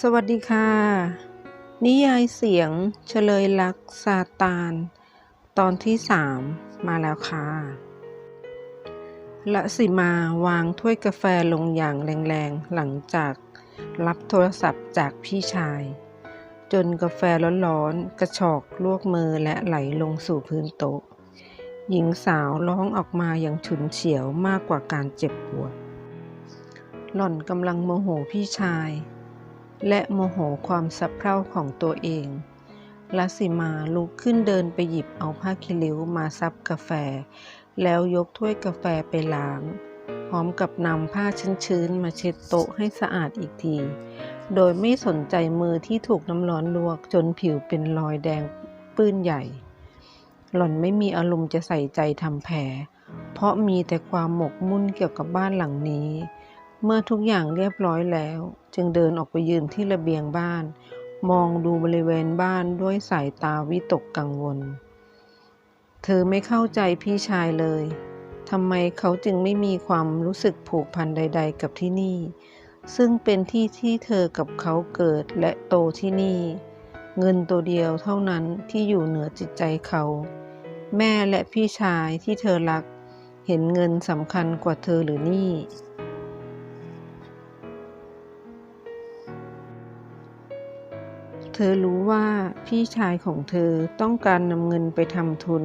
สวัสดีค่ะ นิยายเสียงเฉลยรักซาตาน ตอนที่สามมาแล้วค่ะละสิมาวางถ้วยกาแฟลงอย่างแรงๆ หลังจากรับโทรศัพท์จากพี่ชาย จนกาแฟร้อนๆ กระชอกลวกมือและไหลลงสู่พื้นโต๊ะ หญิงสาวร้องออกมาอย่างฉุนเฉียวมากกว่าการเจ็บปวด หล่อนกำลังโมโหพี่ชาย และโมโหความสะเพร่าของตัวเองลัสิมาลุกขึ้นเดินไปหยิบเอาผ้าคีริ้วมาซับกาแฟ แล้วยกถ้วยกาแฟไปล้าง พร้อมกับนำผ้าชื้นๆมาเช็ดโต๊ะให้สะอาดอีกที โดยไม่สนใจมือที่ถูกน้ำร้อนลวกจนผิวเป็นรอยแดงปื้นใหญ่ หล่อนไม่มีอารมณ์จะใส่ใจทำแผล เพราะมีแต่ความหมกมุ่นเกี่ยวกับบ้านหลังนี้ เมื่อทุกอย่างเรียบร้อยแล้ว จึงเดินออกไปยืนที่ระเบียงบ้าน มองดูบริเวณบ้านด้วยสายตาวิตกกังวล เธอไม่เข้าใจพี่ชายเลยทำไมเขาจึงไม่มีความรู้สึกผูกพันใด ๆ กับที่นี่ ซึ่งเป็นที่ที่เธอกับเขาเกิดและโตที่นี่ เงินตัวเดียวเท่านั้นที่อยู่เหนือจิตใจเขา แม่และพี่ชายที่เธอรัก เห็นเงินสำคัญกว่าเธอหรือนี่ เธอรู้ว่าพี่ชายของเธอต้องการนำเงินไปทำทุน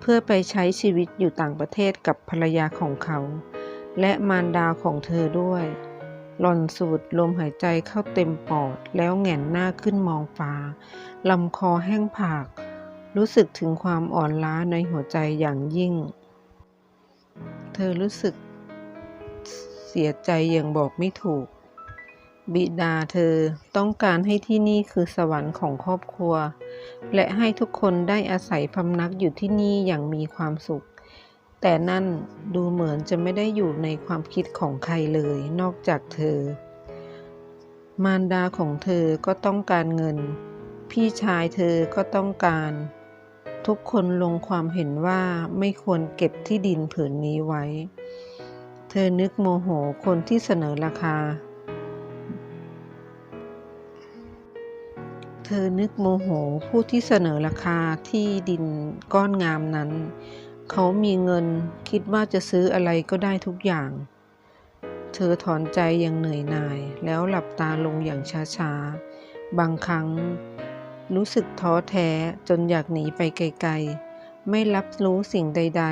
เพื่อไปใช้ชีวิตอยู่ต่างประเทศกับภรรยาของเขา และมารดาของเธอด้วย หล่อนสูดลมหายใจเข้าเต็มปอดแล้วแหงนหน้าขึ้นมองฟ้าลำคอแห้งผาก รู้สึกถึงความอ่อนล้าในหัวใจอย่างยิ่ง เธอรู้สึกเสียใจอย่างบอกไม่ถูก บิดาเธอต้องการให้ที่นี่คือสวรรค์ของครอบครัว และให้ทุกคนได้อาศัยพำนักอยู่ที่นี่อย่างมีความสุข แต่นั่นดูเหมือนจะไม่ได้อยู่ในความคิดของใครเลยนอกจากเธอ มารดาของเธอก็ต้องการเงิน พี่ชายเธอก็ต้องการ ทุกคนลงความเห็นว่าไม่ควรเก็บที่ดินผืนนี้ไว้ เธอนึกโมโหคนที่เสนอราคา ธอนึกโมโหผู้ที่เสนอราคาที่ดินก้อนงามนั้น เขามีเงินคิดว่าจะซื้ออะไรก็ได้ทุกอย่าง เธอถอนใจอย่างเหนื่อยหน่ายแล้วหลับตาลงอย่างช้าๆ บางครั้ง รู้สึกท้อแท้จนอยากหนีไปไกลๆ ไม่รับรู้สิ่งใด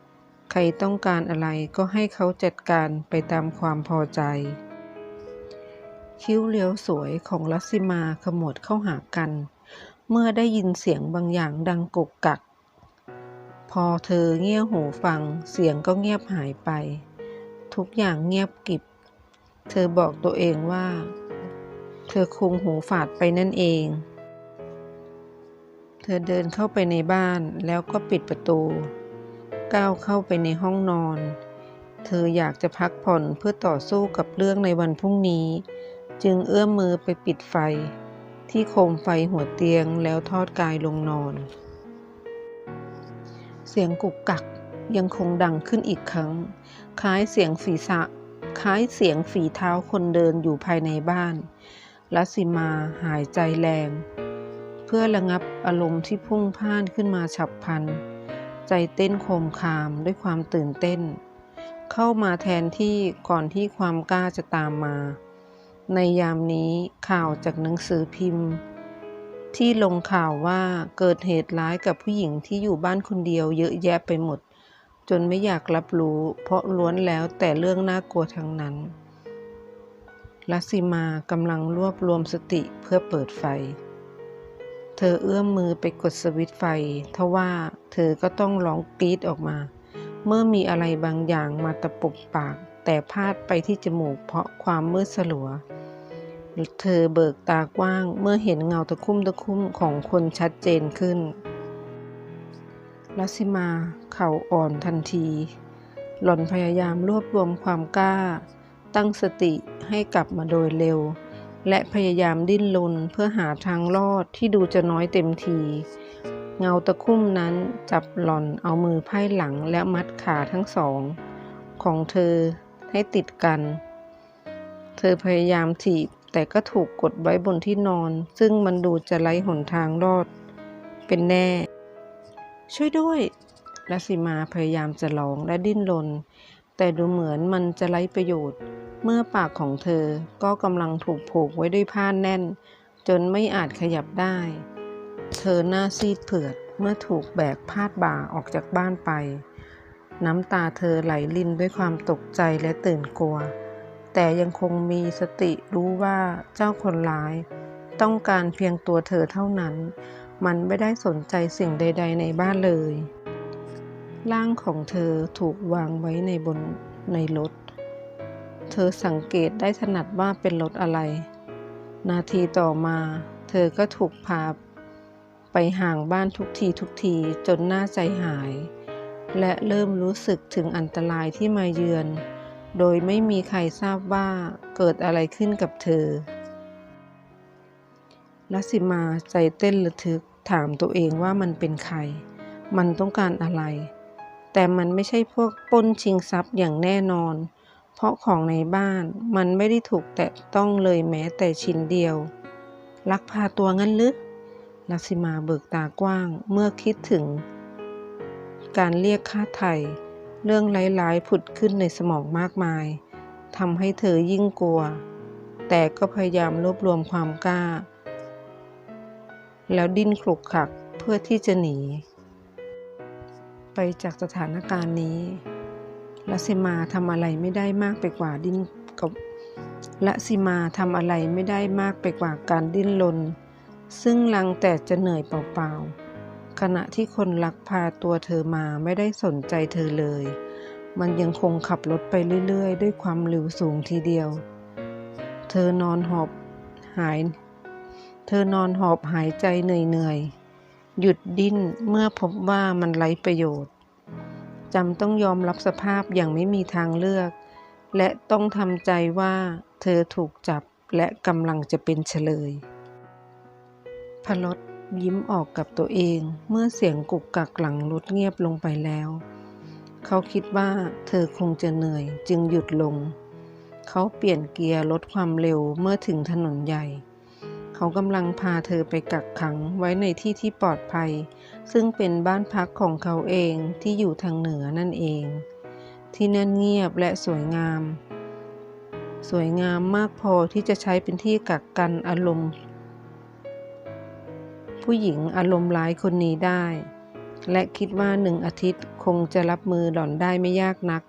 ๆ ใครต้องการอะไรก็ให้เขาจัดการไปตามความพอใจ คิ้วเลี้ยวสวยของลัสซิมาขมวดเข้าหากัน เมื่อได้ยินเสียงบางอย่างดังกกกัก พอเธอเงี่ยหูฟังเสียงก็เงียบหายไป ทุกอย่างเงียบกิบ เธอบอกตัวเองว่า เธอคงหูฝาดไปนั่นเอง เธอเดินเข้าไปในบ้านแล้วก็ปิดประตู ก้าวเข้าไปในห้องนอน เธออยากจะพักผ่อนเพื่อต่อสู้กับเรื่องในวันพรุ่งนี้ จึงเอื้อมมือไปปิดไฟ ที่โคมไฟหัวเตียงแล้วทอดกายลงนอน เสียงกุกกักยังคงดังขึ้นอีกครั้ง คล้ายเสียงฝีษะคล้ายเสียงฝีเท้าคนเดินอยู่ภายในบ้านลัสิมาหายใจแรง เพื่อระงับอารมณ์ที่พุ่งพ่านขึ้นมาฉับพลัน ใจเต้นโคมคามด้วยความตื่นเต้น เข้ามาแทนที่ก่อนที่ความกล้าจะตามมา ในยามนี้ข่าวจากหนังสือพิมพ์ ที่ลงข่าวว่าเกิดเหตุร้ายกับผู้หญิงที่อยู่บ้านคนเดียวเยอะแยะไปหมด จนไม่อยากรับรู้ เพราะล้วนแล้วแต่เรื่องน่ากลัวทั้งนั้นลัสซิมากำลังรวบรวมสติเพื่อเปิดไฟ เธอเอื้อมมือไปกดสวิตไฟ ทว่าเธอก็ต้องร้องกรีดออกมา เมื่อมีอะไรบางอย่างมาตะปบปาก แต่พาดไปที่จมูกเพราะความมืดสลัว เธอเบิกตากว้างเมื่อเห็นเงาตะคุ่มตะคุ่มของคนชัดเจนขึ้นลัสซิมาเข่าอ่อนทันที หล่อนพยายามรวบรวมความกล้า ตั้งสติให้กลับมาโดยเร็ว และพยายามดิ้นรนเพื่อหาทางรอดที่ดูจะน้อยเต็มที เงาตะคุ่มนั้นจับหล่อนเอามือไพ่หลังและมัดขาทั้งสอง ของเธอ ให้ติดกัน เธอพยายามถีบแต่ก็ถูกกดไว้บนที่นอน ซึ่งมันดูจะไร้หนทางรอด เป็นแน่ ช่วยด้วยลัสิมาพยายามจะร้องและดิ้นรนแต่ดูเหมือนมันจะไร้ประโยชน์ เมื่อปากของเธอก็กำลังถูกผูกไว้ด้วยผ้าแน่น จนไม่อาจขยับได้ เธอหน้าซีดเผือดเมื่อถูกแบกพาดบ่าออกจากบ้านไป น้ำตาเธอไหลลินด้วยความตกใจและตื่นกลัว แต่ยังคงมีสติรู้ว่าเจ้าคนร้าย ต้องการเพียงตัวเธอเท่านั้น มันไม่ได้สนใจสิ่งใด ๆ ในบ้านเลย ร่างของเธอถูกวางไว้ในบนในรถ เธอสังเกตได้ถนัดว่าเป็นรถอะไร นาทีต่อมา เธอก็ถูกพาไปห่างบ้านทุกทีทุกทีจนหน้าใจหาย และเริ่มรู้สึกถึงอันตรายที่มาเยือน โดยไม่มีใครทราบว่าเกิดอะไรขึ้นกับเธอลัสิมาใจเต้นระทึกถามตัวเองว่ามันเป็นใคร มันต้องการอะไร แต่มันไม่ใช่พวกป้นชิงทรัพย์อย่างแน่นอน เพราะของในบ้านมันไม่ได้ถูกแตะต้องเลยแม้แต่ชิ้นเดียว ลักพาตัวงั้นลึกลักษิมาเบิกตากว้างเมื่อคิดถึง การเรียกค่าไถ่เรื่องร้ายๆผุดขึ้นในสมองมากมายทำให้เธอยิ่งกลัว แต่ก็พยายามรวบรวมความกล้า แล้วดิ้นคลุกคลักเพื่อที่จะหนี ไปจากสถานการณ์นี้ลัสิมาทำอะไรไม่ได้มากไปกว่าดิ้นกับละสิมาทำอะไรไม่ได้มากไปกว่าการดิ้นรนซึ่งลังแต่จะเหนื่อยเปล่าๆ ขณะที่คนลักพาตัวเธอมาไม่ได้สนใจเธอเลย มันยังคงขับรถไปเรื่อยๆ ด้วยความเร็วสูงทีเดียว เธอนอนหอบหาย เธอนอนหอบหายใจเหนื่อยๆ หยุดดิ้นเมื่อพบว่ามันไร้ประโยชน์จำต้องยอมรับสภาพอย่างไม่มีทางเลือก และต้องทำใจว่าเธอถูกจับและกำลังจะเป็นเฉลยพลด ยิ้มออกกับตัวเองเมื่อเสียงกุกกักหลังรถเงียบลงไปแล้ว เขาคิดว่าเธอคงจะเหนื่อยจึงหยุดลง เขาเปลี่ยนเกียร์ลดความเร็วเมื่อถึงถนนใหญ่ เขากำลังพาเธอไปกักขังไว้ในที่ที่ปลอดภัย ซึ่งเป็นบ้านพักของเขาเองที่อยู่ทางเหนือนั่นเอง ที่นั่นเงียบและสวยงาม สวยงามมากพอที่จะใช้เป็นที่กักกันอารมณ์ ผู้หญิงอารมณ์ร้ายคนนี้ได้ และคิดว่าหนึ่งอาทิตย์คงจะรับมือหล่อนได้ไม่ยากนัก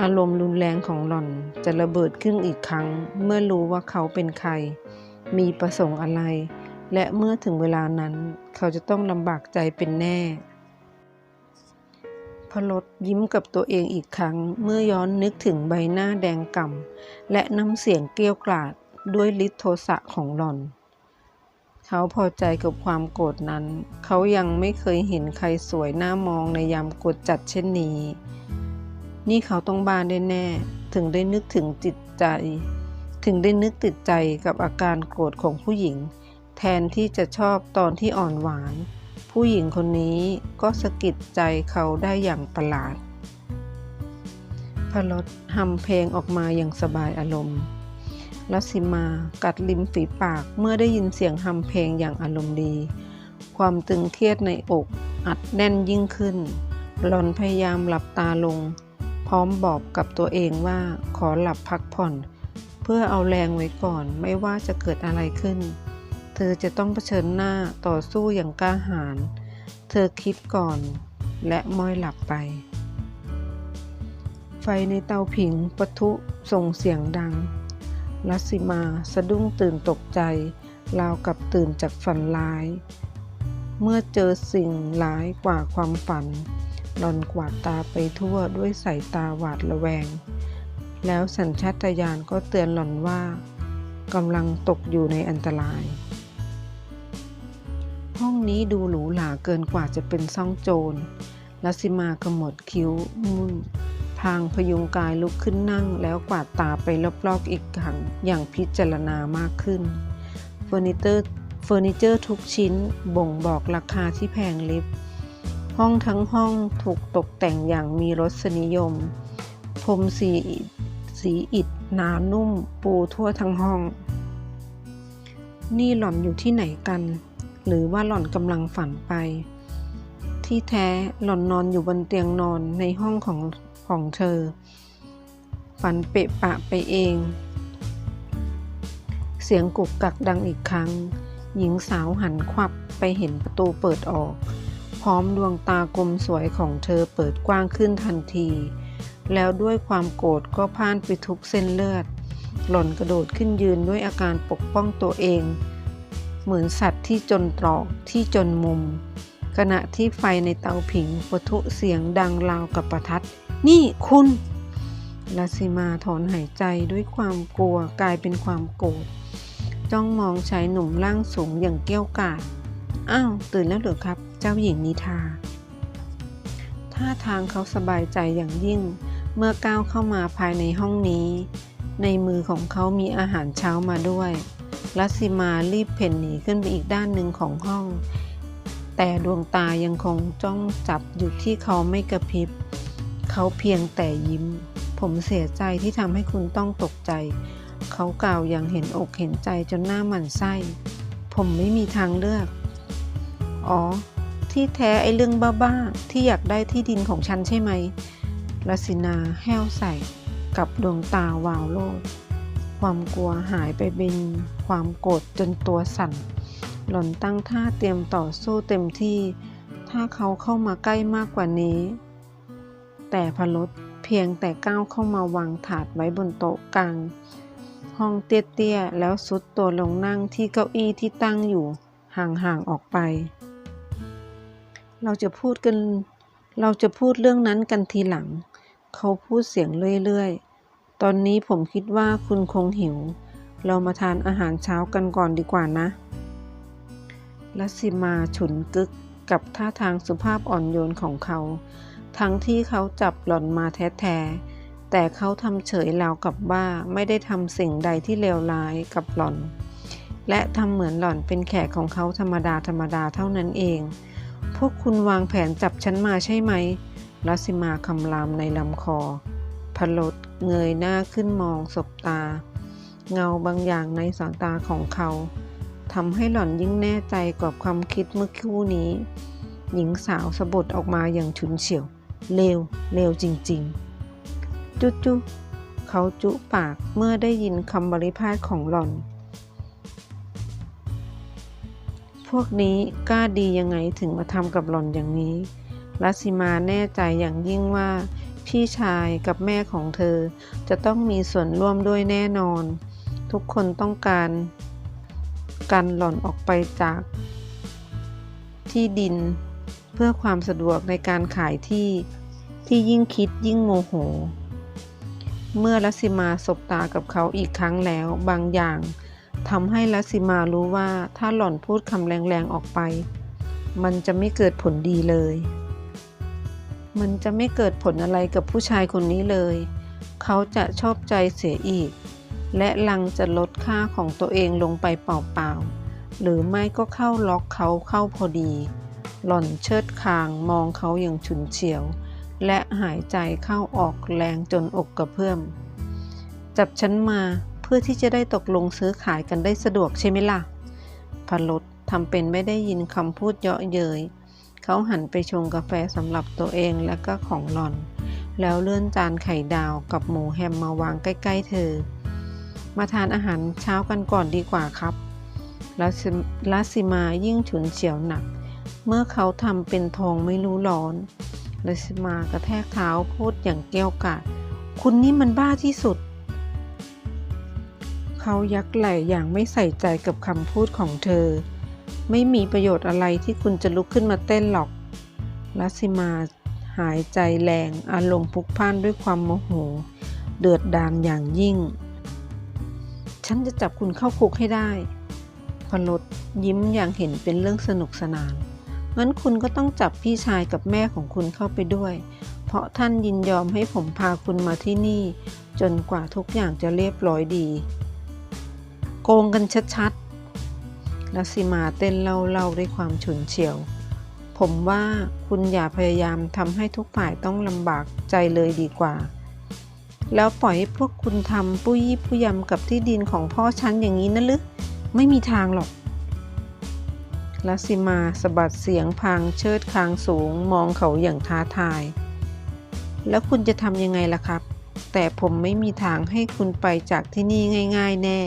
อารมณ์รุนแรงของหล่อนจะระเบิดขึ้นอีกครั้ง เมื่อรู้ว่าเขาเป็นใคร มีประสงค์อะไร และเมื่อถึงเวลานั้น เขาจะต้องลำบากใจเป็นแน่พลดยิ้มกับตัวเองอีกครั้ง เมื่อย้อนนึกถึงใบหน้าแดงก่ำและน้ำเสียงเกลี้ยวกล่อมด้วยฤทธิโทสะของหล่อน เขาพอใจกับความโกรธนั้น เขายังไม่เคยเห็นใครสวยหน้ามองในยามโกดจัดเช่นนี้ นี่เขาต้องบ้านแน่ๆถึงได้นึกถึงจิตใจ ถึงได้นึกติดใจกับอาการโกรธของผู้หญิง แทนที่จะชอบตอนที่อ่อนหวาน ผู้หญิงคนนี้ก็สะกิดใจเขาได้อย่างประหลาดพลดทำเพลงออกมาอย่างสบายอารมณ์ ลัสิมา กัดริมฝีปากเมื่อได้ยินเสียงทำเพลงอย่างอารมณ์ดี ความตึงเครียดในอกอัดแน่นยิ่งขึ้น หลอนพยายามหลับตาลง พร้อมบอกกับตัวเองว่าขอหลับพักผ่อน เพื่อเอาแรงไว้ก่อนไม่ว่าจะเกิดอะไรขึ้น เธอจะต้องเผชิญหน้าต่อสู้อย่างกล้าหาญเธอคิดก่อน และม้อยหลับไป ไฟในเตาผิงปะทุส่งเสียงดัง ลัสิมาสะดุ้งตื่นตกใจราวกับตื่นจากฝันร้าย เมื่อเจอสิ่งร้ายกว่าความฝัน หลอนกวาดตาไปทั่วด้วยสายตาหวาดระแวง แล้วสัญชาตญาณก็เตือนหลอนว่ากำลังตกอยู่ในอันตราย ห้องนี้ดูหรูหราเกินกว่าจะเป็นซ่องโจรลัสิมาขมวดคิ้วมุ่น พางพยุงกายลุกขึ้นนั่งแล้วกวาดตาไปรอบๆอีกครั้งอย่างพิจารณามากขึ้นเฟอร์นิเจอร์เฟอร์นิเจอร์ทุกชิ้นบ่งบอกราคาที่แพงลิบ ห้องทั้งห้องถูกตกแต่งอย่างมีรสนิยมพรมสีสีอิฐหนานุ่มปูทั่วทั้งห้อง นี่หล่อนอยู่ที่ไหนกัน หรือว่าหล่อนกำลังฝันไป ที่แท้หล่อนนอนอยู่บนเตียงนอนในห้องของ ของเธอ ฝันเปะปะไปเอง เสียงกุกกักดังอีกครั้ง หญิงสาวหันขวับไปเห็นประตูเปิดออก พร้อมดวงตากลมสวยของเธอเปิดกว้างขึ้นทันที แล้วด้วยความโกรธก็พ่านไปทุกเส้นเลือด หล่อนกระโดดขึ้นยืนด้วยอาการปกป้องตัวเอง เหมือนสัตว์ที่จนตรอกที่จนมุมขณะที่ไฟในเตาผิงปะทุเสียงดังราวกับประทัด นี่คุณลาซิมาถอนหายใจด้วยความกลัวกลายเป็นความโกรธจ้องมองชายหนุ่มร่างสูงอย่างเกี้ยวกาดอ้าวตื่นแล้วเหรือครับ เจ้าหญิงนิทาท่าทางเขาสบายใจอย่างยิ่ง เมื่อก้าวเข้ามาภายในห้องนี้ ในมือของเขามีอาหารเช้ามาด้วยลัสซิมารีบเพ่นหนีขึ้นไปอีกด้านหนึ่งของห้อง แต่ดวงตายังคงจ้องจับอยู่ที่เขาไม่กระพริบ เขาเพียงแต่ยิ้ม ผมเสียใจที่ทำให้คุณต้องตกใจ เขากล่าวอย่างเห็นอกเห็นใจจนหน้าหมันไส้ ผมไม่มีทางเลือก อ๋อ ที่แท้ไอ้เรื่องบ้าๆ ที่อยากได้ที่ดินของฉันใช่ไหมลาสินาแห้วใส่ กับดวงตาวาวโลดความกลัวหายไปเป็นความโกรธจนตัวสั่น หล่อนตั้งท่าเตรียมต่อสู้เต็มที่ ถ้าเขาเข้ามาใกล้มากกว่านี้ แต่พลดเพียงแต่ก้าวเข้ามาวางถาดไว้บนโต๊ะกลาง ห้องเตี้ยๆ แล้วสุดตัวลงนั่งที่เก้าอี้ที่ตั้งอยู่ห่างๆออกไป เราจะพูดกัน เราจะพูดเรื่องนั้นกันทีหลัง เขาพูดเสียงเรื่อยๆ ตอนนี้ผมคิดว่าคุณคงหิว เรามาทานอาหารเช้ากันก่อนดีกว่านะลัสซิมาฉุนกึกกับท่าทางสุภาพอ่อนโยนของเขา ทั้งที่เขาจับหล่อนมาแท้ๆ แต่เขาทำเฉยราวกับว่าไม่ได้ทำสิ่งใดที่เลวร้ายกับหล่อน และทำเหมือนหล่อนเป็นแขกของเขาธรรมดาธรรมดาเท่านั้นเอง พวกคุณวางแผนจับฉันมาใช่ไหมลัสิมาคำรามในลำคอพลดเงยหน้าขึ้นมองสบตา เงาบางอย่างในสายตาของเขาทำให้หล่อนยิ่งแน่ใจกว่าความคิดเมื่อคู่นี้ หญิงสาวสะบดออกมาอย่างฉุนเฉียว เลวเลวจริง ๆ จุจุเขาจุปากเมื่อได้ยินคำบริพาทของหล่อน พวกนี้กล้าดียังไงถึงมาทำกับหล่อนอย่างนี้ลัสิมาแน่ใจอย่างยิ่งว่า พี่ชายกับแม่ของเธอจะต้องมีส่วนร่วมด้วยแน่นอน ทุกคนต้องการกันหล่อนออกไปจากที่ดิน พื่อความสะดวกในการขายที่ที่ยิ่งคิดยิ่งโมโห เมื่อลัสิมาสบตากับเขาอีกครั้งแล้วบางอย่างทำให้ลัสิมารู้ว่าถ้าหล่อนพูดคำแรงๆออกไป มันจะไม่เกิดผลดีเลย มันจะไม่เกิดผลอะไรกับผู้ชายคนนี้เลย เขาจะชอบใจเสียอีก และลังจะลดค่าของตัวเองลงไปเปล่าๆหรือไม่ก็เข้าล็อกเขาเข้าพอดี หล่อนเชิดคางมองเขาอย่างฉุนเฉียว และหายใจเข้าออกแรงจนอกกระเพื่อม จับฉันมาเพื่อที่จะได้ตกลงซื้อขายกันได้สะดวกใช่ไหมล่ะพลดทำเป็นไม่ได้ยินคำพูดเยาะเย้ยเขาหันไปชงกาแฟสำหรับตัวเองและก็ของหล่อน แล้วเลื่อนจานไข่ดาวกับหมูแฮมมาวางใกล้ๆเธอ มาทานอาหารเช้ากันก่อนดีกว่าครับลัสลัสซิมายิ่งฉุนเฉียวหนัก เมื่อเขาทำเป็นทองไม่รู้ร้อนลัสมากระแทกเท้าพูดอย่างเกี้ยวกาดคุณนี่มันบ้าที่สุด เขายักไหล่อย่างไม่ใส่ใจกับคำพูดของเธอ ไม่มีประโยชน์อะไรที่คุณจะลุกขึ้นมาเต้นหรอกลัสิมาหายใจแรงอารมณ์พลุกพล่านด้วยความโมโห เดือดดาลอย่างยิ่ง ฉันจะจับคุณเข้าคุกให้ได้พลดยิ้มอย่างเห็นเป็นเรื่องสนุกสนาน งั้นคุณก็ต้องจับพี่ชายกับแม่ของคุณเข้าไปด้วย เพราะท่านยินยอมให้ผมพาคุณมาที่นี่ จนกว่าทุกอย่างจะเรียบร้อยดี โกงกันชัดๆลัสซิมาเต้นเล่าๆด้วยความฉุนเฉียว ผมว่าคุณอย่าพยายามทำให้ทุกฝ่ายต้องลำบากใจเลยดีกว่า แล้วปล่อยให้พวกคุณทำปุ้ยยี่ปุ้ยยำกับที่ดินของพ่อฉันอย่างนี้นะหรือไม่มีทางหรอก ลัสซิมาสะบัดเสียงพางเชิดคางสูงมองเขาอย่างท้าทาย แล้วคุณจะทำยังไงล่ะครับ แต่ผมไม่มีทางให้คุณไปจากที่นี่ง่าย ๆ แน่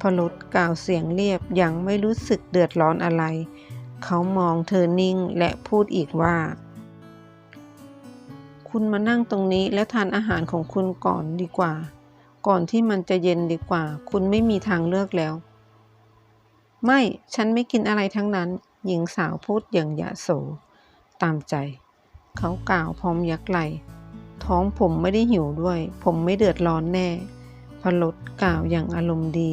พลดกล่าวเสียงเรียบย่างไม่รู้สึกเดือดร้อนอะไร เขามองเธอนิ่งและพูดอีกว่า คุณมานั่งตรงนี้แล้วทานอาหารของคุณก่อนดีกว่า ก่อนที่มันจะเย็นดีกว่า คุณไม่มีทางเลือกแล้ว ไม่ฉันไม่กินอะไรทั้งนั้น หญิงสาวพูดอย่างยาโส ตามใจ เขากล่าวพร้อมยักไหลท้องผมไม่ได้หิวด้วย ผมไม่เดือดร้อนแน่ พลดกล่าวอย่างอารมณ์ดี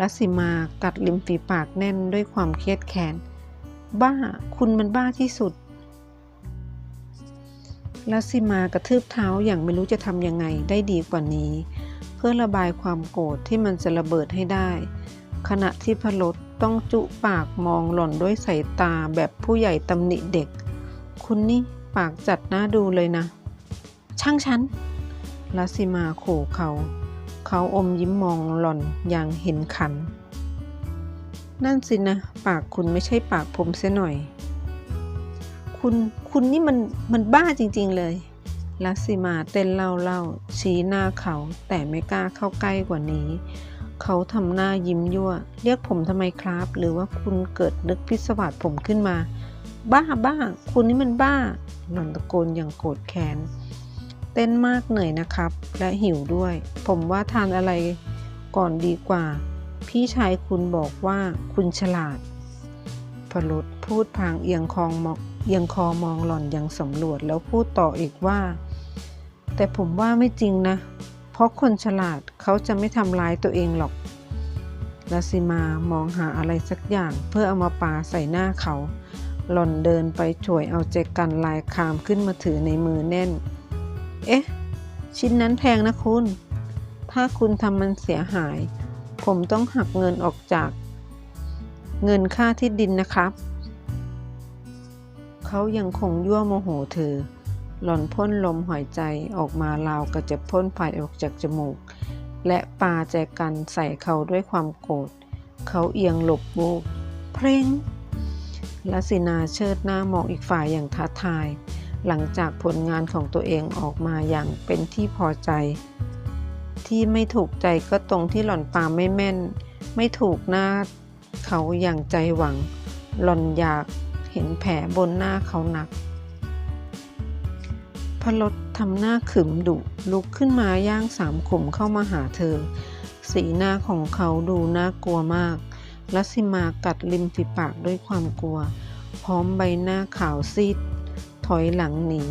ลัสิมากัดริมฝีปากแน่นด้วยความเครียดแค้น บ้า คุณมันบ้าที่สุดลัสสิมากระทืบเท้าอย่างไม่รู้จะทำยังไงได้ดีกว่านี้ เพื่อระบายความโกรธที่มันจะระเบิดให้ได้ ขณะที่พลดต้องจุปากมองหล่อนด้วยสายตาแบบผู้ใหญ่ตำหนิเด็ก คุณนี่ปากจัดหน้าดูเลยนะ ช่างฉันลัสิมาขู่เขา เขาอมยิ้มมองหล่อนอย่างเห็นขัน นั่นสินะ ปากคุณไม่ใช่ปากผมเสียหน่อย คุณคุณนี่มันมันบ้าจริง ๆ เลยลัสสิมาเต้นเล่าเล่าชี้หน้าเขาแต่ไม่กล้าเข้าใกล้กว่านี้ เขาทำหน้ายิ้มยั่ว เรียกผมทำไมครับ หรือว่าคุณเกิดนึกพิศวาสผมขึ้นมา บ้าบ้า คุณนี่มันบ้าหลอนตะโกนอย่างโกรธแค้น เต้นมากเหนื่อยนะครับ และหิวด้วย ผมว่าทานอะไรก่อนดีกว่า พี่ชายคุณบอกว่าคุณฉลาดพลุดพูดพางเอียงคองมองเอียงคอมองหล่อนอย่างสำรวจแล้วพูดต่ออีกว่า แต่ผมว่าไม่จริงนะ เพราะคนฉลาดเขาจะไม่ทำร้ายตัวเองหรอกลาซิมามองหาอะไรสักอย่างเพื่อเอามาปาใส่หน้าเขา หล่อนเดินไปช่วยเอาแจกันลายคามขึ้นมาถือในมือแน่น เอ๊ะ ชิ้นนั้นแพงนะคุณ ถ้าคุณทำมันเสียหาย ผมต้องหักเงินออกจาก เงินค่าที่ดินนะครับ เขายังคงยั่วโมโหเธอ หล่อนพ่นลมหายใจออกมาราวกับจะพ่นไฟออกจากจมูก และปาแจกันใส่เขาด้วยความโกรธ เขาเอียงหลบบูบเพลงลัสินาเชิดหน้ามองอีกฝ่ายอย่างท้าทาย หลังจากผลงานของตัวเองออกมาอย่างเป็นที่พอใจ ที่ไม่ถูกใจก็ตรงที่หล่อนปาไม่แม่น ไม่ถูกหน้าเขาอย่างใจหวัง หล่อนอยากเห็นแผลบนหน้าเขาหนัก พลดทำหน้าขึมดุลุกขึ้นมาย่างสามขุมเข้ามาหาเธอ สีหน้าของเขาดูน่ากลัวมากลัสิมากัดริมฝีปากด้วยความกลัว พร้อมใบหน้าขาวซีด ถอยหลังหนี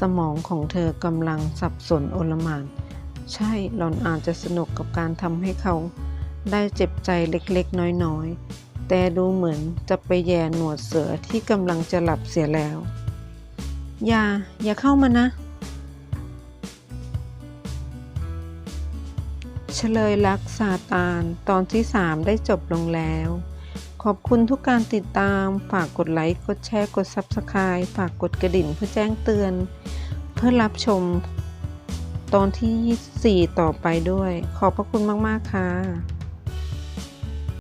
สมองของเธอกำลังสับสนโอลมาน ใช่หล่อนอาจจะสนุกกับการทำให้เขา ได้เจ็บใจเล็กๆ น้อยๆ แต่ดูเหมือนจะไปแย่หนวดเสือที่กำลังจะหลับเสียแล้ว อย่า อย่าเข้ามานะ เฉลยรักซาตานตอนที่ 3 ได้จบลงแล้ว ขอบคุณทุกการติดตาม ฝากกดไลค์ กดแชร์ กด Subscribe ฝากกดกระดิ่งเพื่อแจ้งเตือน เพื่อรับชมตอนที่ 4 ต่อไปด้วย ขอบพระคุณมาก ๆ ค่ะ